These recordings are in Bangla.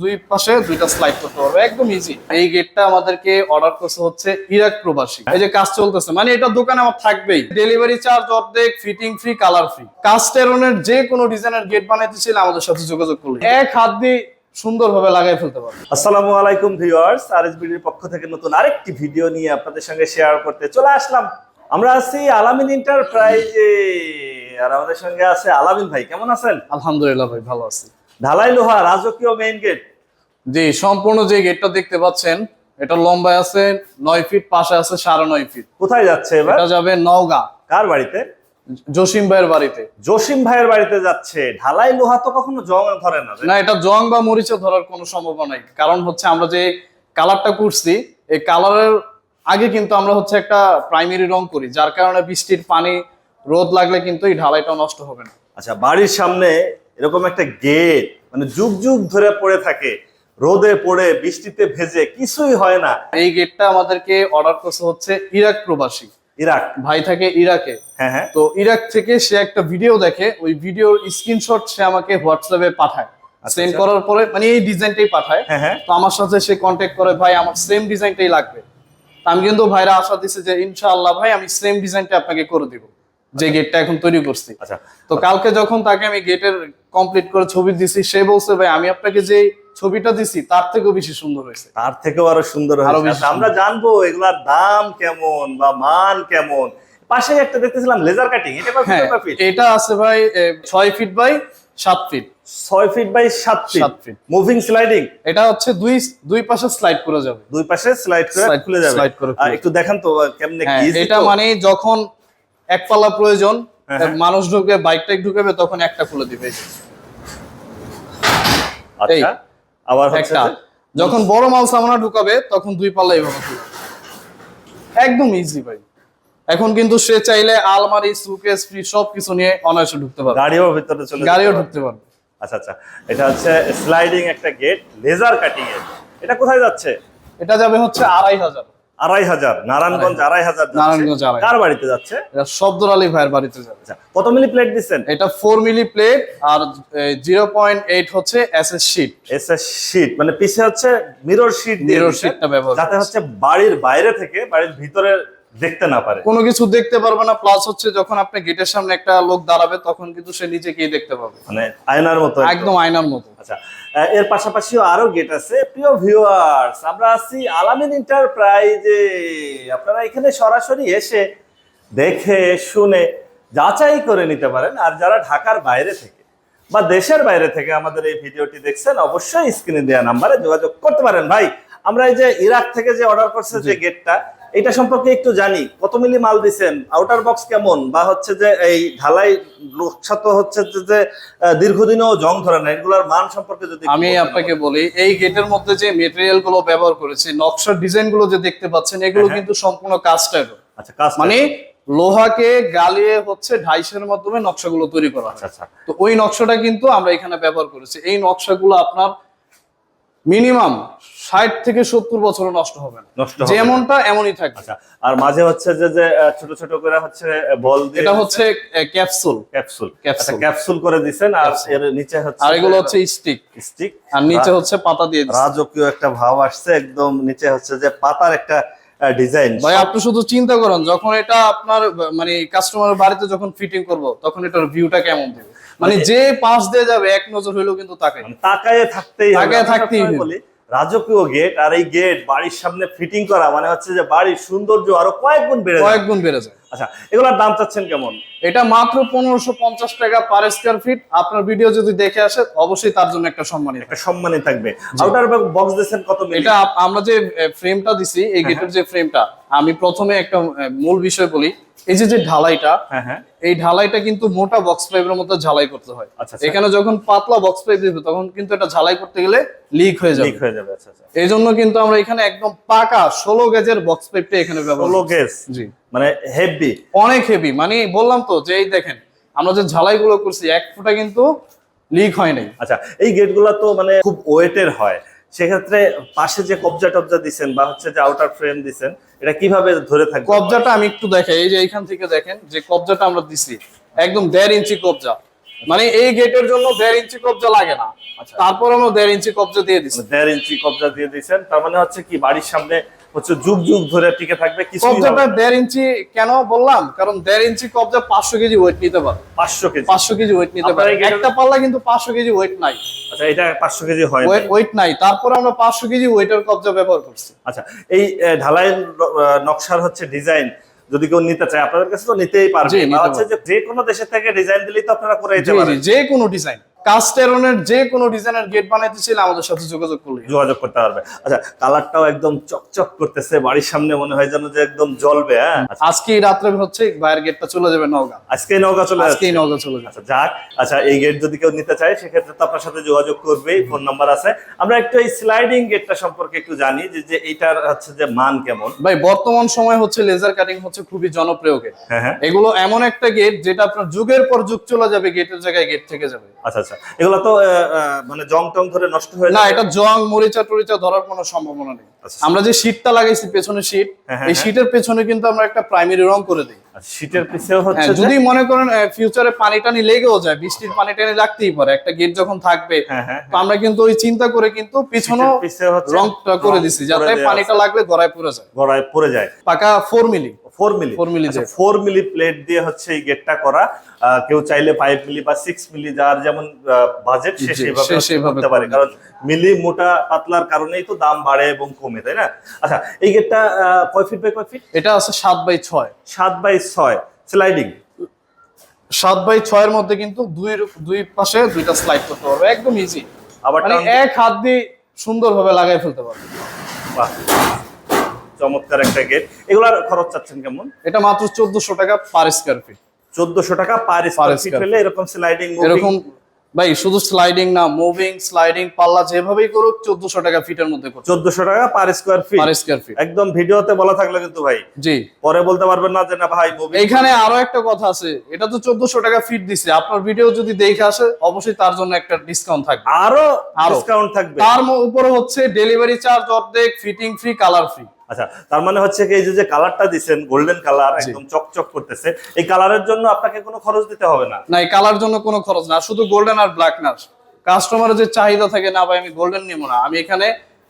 দুই পাশে দুইটা স্লাইড করতে পারবে। একদম ইজি এই গেটটা আমাদেরকে অর্ডার করছে হচ্ছে ইরাক প্রবাসী। এই যে কাজ চলতেছে মানে এটা দোকানে আমার থাকবেই। ডেলিভারি চার্জ অর্ধেক ফিটিং ফ্রি কালার ফ্রি কাস্টেরনের যে কোনো ডিজাইনের গেট বানাইতে চাইলে আমাদের সাথে যোগাযোগ করলে। এক হাত দিয়ে সুন্দরভাবে লাগাই ফেলতে পারবে। আসসালামু আলাইকুম ভিউয়ার্স আরএসবিডির পক্ষ থেকে নতুন আরেকটি ভিডিও নিয়ে আপনাদের সঙ্গে শেয়ার করতে চলে আসলাম। আমরা আছি আলামিন এন্টারপ্রাইজে আর আমাদের সঙ্গে আছে আলামিন ভাই কেমন আছেন? আলহামদুলিল্লাহ ভাই ভালো আছি। ঢালাই লোহা রাজকীয় মেইন গেট জি সম্পূর্ণ যে গেটটা দেখতে পাচ্ছেন এটা লম্বায় আছে নয় ফিট পাশে আছে সাড়ে নয় ফিট কোথায় যাচ্ছে এটা যাবে নওগাঁ। কার বাড়িতে? জসিম ভাইয়ের বাড়িতে। জসিম ভাইয়ের বাড়িতে যাচ্ছে। ঢালাই লোহা তো কখনো জং ধরে না না? এটা জং বা মরিচে ধরার কোনো সম্ভাবনা নাই। কারণ হচ্ছে আমরা যে কালারটা করছি এই কালারের আগে কিন্তু আমরা হচ্ছে একটা প্রাইমারি রং করি যার কারণে বৃষ্টির পানি রোদ লাগলে কিন্তু এই ঢালাইটা নষ্ট হবে না। আচ্ছা বাড়ির সামনে এরকম একটা গেট মানে যুগ যুগ ধরে পড়ে থাকে রোদে পড়ে বৃষ্টিতে ভেজে কিছুই হয় না। এই গেটটা আমাদেরকে অর্ডার করছে হচ্ছে ইরাক প্রবাসী। ইরাক। ভাই থাকে ইরাকে। হ্যাঁ হ্যাঁ। তো ইরাক থেকে সে একটা ভিডিও দেখে ওই ভিডিওর স্ক্রিনশট সে আমাকে হোয়াটসঅ্যাপে পাঠায়। সেন্ড আচ্ছা। করার পরে মানে এই ডিজাইনটাই পাঠায়। হ্যাঁ হ্যাঁ। তো আমার সাথে সে কন্ট্যাক্ট করে ভাই আমার সেম ডিজাইনটাই লাগবে। আমি কিন্তু ভাইরা আশা দিছে যে ইনশাআল্লাহ ভাই আমি সেম ডিজাইনটা আপনাকে করে দিব। যে গেটটা এখন তৈরি করছি। আচ্ছা। তো কালকে যখন তাকে আমি গেটের কমপ্লিট করে ছবি দিছি সে বলছে ভাই আমি আপনাকে যে ছবিটা দিছি তার থেকেও বেশি সুন্দর হয়েছে। তার থেকেও আরও সুন্দর হয়েছে। আচ্ছা, আমরা জানব এগুলার দাম কেমন বা মান কেমন। পাশে একটা দেখতেছিলাম লেজার কাটিং এটা হ্যাঁ ফিট এটা আছে ভাই ছয় ফিট বাই সাত ফিট ছয় ফিট বাই সাত ফিট সাত feet। মুভিং স্লাইডিং এটা হচ্ছে দুই দুই পাশে স্লাইড করে যাবে। দুই পাশে স্লাইড করে খুলে যাবে। slide করে একটু দেখান তো কেমনে হ্যাঁ কি এটা মানে যখন এক পাল্লা প্রয়োজন হ্যাঁ, হ্যাঁ। মানুষ ঢুকে বাইকটা ঢুকাবে তখন একটা খুলে দিবে। আচ্ছা। আবার হচ্ছে একটা যখন বড় মাল সামানা ঢুকাবে তখন দুই পাল্লা এইভাবে একদম ইজি ভাই। এখন কিন্তু সে চাইলে আলমারি সুকেস ফ্রি সব কিছু নিয়ে অনায়াসে ঢুকতে পারবে। গাড়িও ভিতরে চলে গাড়িও ঢুকতে পারে। ঢুকতে পারবে। আচ্ছা আচ্ছা। এটা হচ্ছে স্লাইডিং একটা গেট লেজার কাটিং এর। এটা কোথায় যাচ্ছে? এটা যাবে হচ্ছে আড়াই হাজার। আড়াই হাজার নারায়ণগঞ্জ আড়াই হাজার। নারায়ণগঞ্জ আড়াই। কার বাড়িতে যাচ্ছে? এটা শব্দর আলী ভাইয়ের বাড়িতে যাবে আচ্ছা কত মিলি প্লেট দিচ্ছেন? এটা ফোর মিলি প্লেট আর জিরো পয়েন্ট এইট হচ্ছে S S sheet SS sheet মানে পিছে হচ্ছে মিরর শিট মিরর শিটটা ব্যবহার যাতে হচ্ছে বাড়ির বাইরে থেকে বাড়ির ভিতরে দেখতে না পারে। কোনো কিছু দেখতে পারবে না প্লাস হচ্ছে যখন আপনি গেটের সামনে একটা লোক দাঁড়াবে তখন কিন্তু সে নিজেকেই দেখতে পাবে। মানে আয়নার মতো একদম। আয়নার মতো। আচ্ছা এর পাশাপাশিও আরও গেট আছে। প্রিয় ভিউয়ার্স আমরা আছি আলামিন এন্টারপ্রাইজে আপনারা এখানে সরাসরি এসে দেখে শুনে যাচাই করে নিতে পারেন। আর যারা ঢাকার বাইরে থেকে বা দেশের বাইরে থেকে আমাদের এই ভিডিওটি দেখছেন অবশ্যই স্ক্রিনে দেওয়া নাম্বারে যোগাযোগ করতে পারেন। ভাই আমরা এই যে ইরাক থেকে যে অর্ডার করছে যে গেটটা এটা সম্পর্কে একটু জানি। কত মিলি মাল দিছেন? আউটার বক্স কেমন? বা হচ্ছে যে এই ঢালাই নকশা তো হচ্ছে যে- আহ, জং ধরে না এগুলোর মান সম্পর্কে যদি আমি আপনাকে বলি এই গেটের মধ্যে যে মেটেরিয়ালগুলো ব্যবহার করেছি নকশার ডিজাইনগুলো যে দেখতে পাচ্ছেন এগুলো হ্যাঁ। কিন্তু সম্পূর্ণ কাস্টার। আচ্ছা কাজ মানে লোহাকে গালিয়ে হচ্ছে ঢাইসের মাধ্যমে নকশাগুলো তৈরি করা হয়। আচ্ছা আচ্ছা। তো ওই নকশাটা কিন্তু আমরা এখানে ব্যবহার করেছি। এই নকশাগুলো আপনার মিনিমাম ষাট থেকে সত্তর বছরও নষ্ট হবে না। নষ্ট যেমনটা এমনই থাকবে। আচ্ছা আর মাঝে হচ্ছে যে যে ছোট ছোট করে হচ্ছে বল দিয়ে এটা হচ্ছে ক্যাপসুল। ক্যাপসুল। আচ্ছা ক্যাপসুল। করে দিছেন আর এর নিচে হচ্ছে আর এগুলো হচ্ছে স্টিক। স্টিক। আর নিচে হচ্ছে পাতা দিয়ে। রাজকীয় একটা ভাব আসছে একদম নিচে হচ্ছে যে পাতার একটা ডিজাইন। ভাই আপনি শুধু চিন্তা করেন যখন এটা আপনার মানে কাস্টমারের বাড়িতে যখন ফিটিং করব তখন এটার ভিউটা কেমন দিবে? মানে মানে- যে পাশ দিয়ে যাবে এক নজর হইলেও কিন্তু তাকে তাকায় থাকতেই হবে। তাকায়ে থাকতেই হবে। বলি রাজকীয় গেট আর এই গেট বাড়ির সামনে ফিটিং করা মানে হচ্ছে যে বাড়ির সৌন্দর্য আরও কয়েক গুণ বেড়ে যায়। কয়েক গুণ বেড়ে যায়। আচ্ছা এগুলোর দাম চাচ্ছেন কেমন? এটা মাত্র পনেরোশো পঞ্চাশ টাকা পার স্কোয়ার ফিট আপনার ভিডিও যদি দেখে আসে অবশ্যই তার জন্য একটা সম্মানিত। একটা সম্মানই থাকবে। আউটার বক্স দিয়েছেন কত মিলি এটা আমরা যে ফ্রেমটা দিছি এই গেটের যে ফ্রেমটা আমি প্রথমে একটা মূল বিষয় বলি। এই যে যে ঢালাইটা হ্যাঁ হ্যাঁ। এই ঢালাইটা কিন্তু মোটা বক্স পাইপের মতো ঝালাই করতে হয়। আচ্ছা, আচ্ছা। এখানে যখন পাতলা বক্স পাইপ দিবে তখন কিন্তু এটা ঝালাই করতে গেলে লিক হয়ে যাবে। লিক হয়ে যাবে আচ্ছা এই জন্য কিন্তু আমরা এখানে একদম পাকা ষোলো গেজের বক্স পাইপটা এখানে ব্যবহার ষোলো। গেজ জি। মানে হেভি অনেক হেভি মানে বললাম তো যে এই দেখেন আমরা যে ঝালাই গুলো করছি এক ফুটা কিন্তু লিক হয় নাই। আচ্ছা এই গেটগুলো তো মানে খুব ওয়েটের হয়। সেক্ষেত্রে পাশে যে কবজা টবজা দিছেন বা হচ্ছে যে আউটার ফ্রেম দিছেন এটা কীভাবে ধরে থাকবে? কবজাটা আমি একটু দেখাই এই যে এখান থেকে দেখেন যে কবজাটা আমরা দিছি একদম দেড় ইঞ্চি কবজা। মানে এই গেটের জন্য দেড় ইঞ্চি কবজা লাগে না। আচ্ছা। তারপর আমরা দেড় ইঞ্চি কবজা দিয়ে দিচ্ছি দেড় ইঞ্চি কবজা দিয়ে দিচ্ছেন তার মানে হচ্ছে কি বাড়ির সামনে হচ্ছে যুগ যুগ ধরে টিকে থাকবে কিছু কবজাটা দেড় ইঞ্চি কেন বললাম? কারণ দেড় ইঞ্চি কবজা পাঁচশো কেজি ওয়েট নিতে পারে। পাঁচশো কেজি। পাঁচশো কেজি ওয়েট নিতে পারে। একটা পাল্লা কিন্তু পাঁচশো কেজি ওয়েট নাই। আচ্ছা এটা পাঁচশো কেজি হয়। ওয়েট নাই। তারপর আমরা পাঁচশো কেজি ওয়েটের কবজা ব্যবহার করছি। আচ্ছা এই ঢালাইয়ের নকশার হচ্ছে ডিজাইন। যদি কেউ নিতে চায় আপনাদের কাছে তো নিতেই পারবে। জি, হচ্ছে যে যে কোনো দেশের থেকে ডিজাইন দিলেই তো আপনারা করে দিতে পারেন। যে কোনো ডিজাইন। কাস্টেরনের যে কোনো ডিজাইনের গেট বানাইতে চাইলে আমাদের সাথে যোগাযোগ করলে যোগাযোগ করতে পারবে। আচ্ছা কালারটাও একদম চকচক করতেছে বাড়ির সামনে মনে হয় যেন যে একদম জ্বলবে হ্যাঁ? আচ্ছা, আজকে রাত্রে হচ্ছে বাইরের গেটটা চলে যাবে নওগাঁ। আজকে নৌকা চলে আজকেই নওগাঁ চলে যাবে। আচ্ছা যাক আচ্ছা এই গেট যদি কেউ নিতে চায় সেক্ষেত্রে তো আপনার সাথে যোগাযোগ করবেই ফোন নাম্বার আছে। আমরা একটু এই স্লাইডিং গেটটা সম্পর্কে একটু জানি যে যে এইটার হচ্ছে যে মান কেমন। ভাই বর্তমান সময় হচ্ছে লেজার কাটিং হচ্ছে খুবই জনপ্রিয় গেট হ্যাঁ হ্যাঁ। এগুলো এমন একটা গেট যেটা আপনার যুগের পর যুগ চলে যাবে গেটের জায়গায় গেট থেকে যাবে। আচ্ছা। আচ্ছা এগুলো তো মানে জং টং ধরে নষ্ট হয়ে না এটা জং মরিচা টরিচা ধরার কোনো সম্ভাবনা নেই। আচ্ছা। আমরা যে শীটটা লাগাইছি পেছনে শীট হ্যাঁ, হ্যাঁ, এই শীতের শীটের পেছনে কিন্তু আমরা একটা প্রাইমারি রং করে দিই। শীতের পিছেও হচ্ছে হ্যাঁ, যদি মনে করেন ফিউচারে পানি টানি লেগেও যায় বৃষ্টির পানি টানি লাগতেই পারে। একটা গেট যখন থাকবে হ্যাঁ হ্যাঁ তো আমরা কিন্তু ওই চিন্তা করে কিন্তু রংটা করে দিছি যাতে পানিটা। লাগলে গড়ায় পড়ে যায়। গড়ায় পড়ে যায়। পাকা four milli four milli four milli four milli plate দিয়ে হচ্ছে এই গেটটা করা। কেউ চাইলে ফাইভ মিলি বা সিক্স মিলি যার যেমন বাজেট সে সেভাবে করতে পারে। কারণ মিলি মোটা পাতলার কারণেই তো দাম বাড়ে এবং কমে তাই না? আচ্ছা এই গেটটা কয় ফিট বাই কয় ফিট এটা আছে সাত বাই ছয়। সাত বাই ছয় স্লাইডিং সাত বাই ছয়ের মধ্যে কিন্তু দুই দুই পাশে দুইটা স্লাইড করতে পারবে একদম ইজি আবার মানে এক হাত দিয়ে সুন্দরভাবে লাগাই ফেলতে পারবে। বাহ, চমৎকার একটা গেট এগুলার খরচ চাচ্ছেন কেমন? এটা মাত্র চোদ্দশো টাকা পার স্কোয়ার ফিট চোদ্দশো টাকা পার স্কোয়ার ফিট হলে এরকম স্লাইডিং এরকম ভাই শুধু স্লাইডিং না মুভিং স্লাইডিং পাল্লা যেভাবেই করুক চোদ্দশো টাকা ফিটের মধ্যে চোদ্দশো টাকা per square feet per square feet একদম ভিডিওতে বলা থাকল কিন্তু ভাই। জি। পরে বলতে পারবেন না যে না ভাই এখানে আরও একটা কথা আছে এটা তো চোদ্দশো টাকা ফিট দিছে। আপনার ভিডিও যদি দেখে আসে অবশ্যই তার জন্য একটা ডিসকাউন্ট থাকবে। আরও। ডিসকাউন্ট থাকবে। তার উপরে হচ্ছে ডেলিভারি চার্জ অর্ধেক ফিটিং ফ্রি কালার ফ্রি আচ্ছা তার মানে হচ্ছে কি এই যে যে কালারটা দিছেন গোল্ডেন কালার একদম চকচক করতেছে এই কালারের জন্য আপনাকে কোনো খরচ দিতে হবে না? না এই কালার জন্য কোনো খরচ না শুধু গোল্ডেন আর ব্ল্যাক না। কাস্টমারের যে চাহিদা থাকে না ভাই আমি গোল্ডেন নিব না আমি এখানে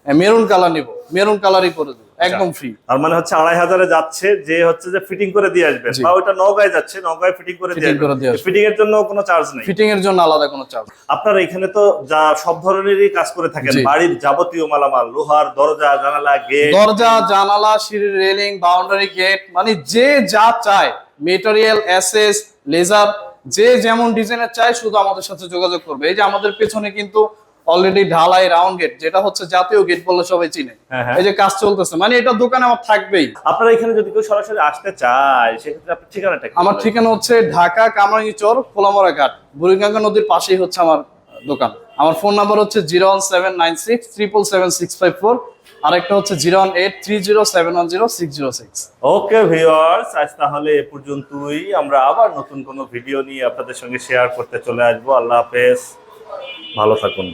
মেরুন কালার নিব মেরুন কালারই করে দেবো। একদম ফ্রি তার মানে হচ্ছে আড়াই হাজারে যাচ্ছে যে হচ্ছে যে ফিটিং করে দিয়ে আসবেন জি। বা ওইটা নগায় যাচ্ছে নগায় ফিটিং করে দিয়ে আসবেন। ফিটিং এর জন্য কোনো চার্জ নেই। ফিটিং এর জন্য আলাদা কোনো চার্জ আপনারা এখানে তো যা সব ধরনেরই কাজ করে থাকেন বাড়ির যাবতীয় মালামাল লোহার দরজা জানালা গেট দরজা জানালা সিঁড়ির রেলিং বাউন্ডারি গেট মানে যে যা চায় মেটেরিয়াল এসএস লেজার যে যেমন ডিজাইনের চায় শুধু আমাদের সাথে যোগাযোগ করবে। এই যে আমাদের পেছনে কিন্তু অলরেডি ঢালাই রাউন্ড গেট যেটা হচ্ছে জাতীয় গেট বলে সবাই চিনে। হ্যাঁ, হ্যাঁ। এই যে কাজ চলতেছে মানে এটা দোকানে আমার থাকবেই। আপনারা এখানে যদি কেউ সরাসরি আসতে চায় সেক্ষেত্রে আপনার ঠিকানাটা আমার ঠিকানা হচ্ছে ঢাকা কামরাঙ্গি চর খোলামরা ঘাট বুড়িগঙ্গা নদীর পাশেই হচ্ছে আমার দোকান। আমার ফোন নাম্বার হচ্ছে zero one seven nine six triple seven six five four আরেকটা হচ্ছে zero one eight three zero seven one zero six zero six okay viewers আজ তাহলে এ পর্যন্তই। আমরা আবার নতুন কোনো ভিডিও নিয়ে আপনাদের সঙ্গে শেয়ার করতে চলে আসব। আল্লাহ হাফেজ। ভালো থাকুন।